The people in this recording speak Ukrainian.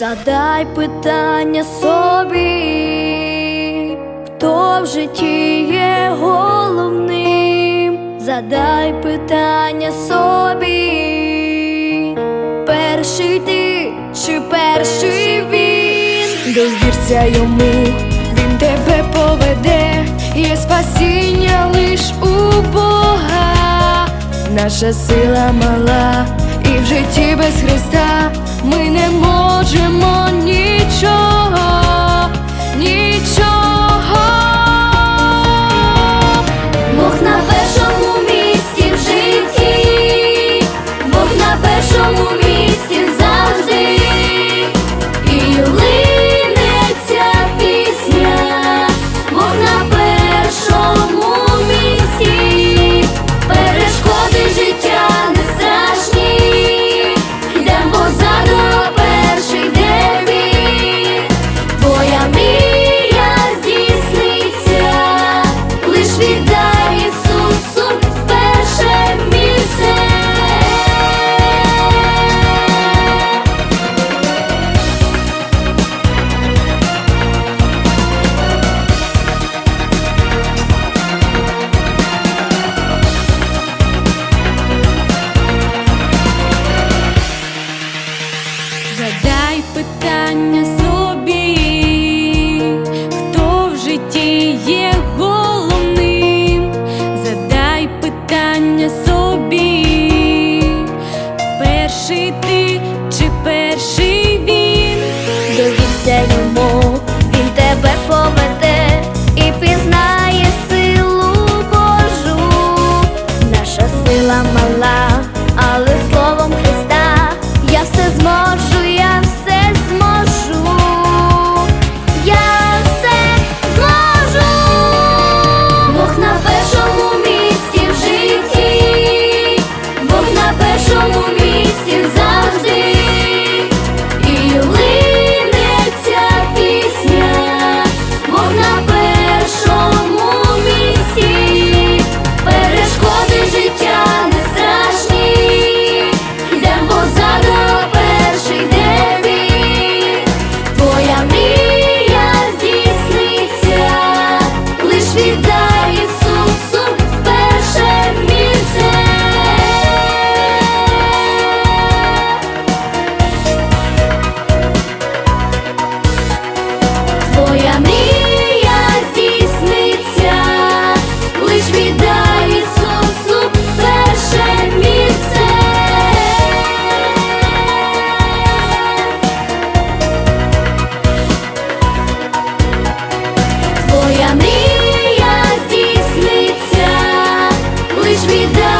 Задай питання собі, хто в житті є головним, задай питання собі, перший ти чи перший він, довірся йому, він тебе поведе, є спасіння лиш у Бога, наша сила мала, і в житті без Христа поведе і пізнає силу Божу, наша сила мала, але словом Христа я все зможу. Моя мрія здійсниться, лиш віддай Ісусу перше місце. Твоя мрія здійсниться, лиш віддай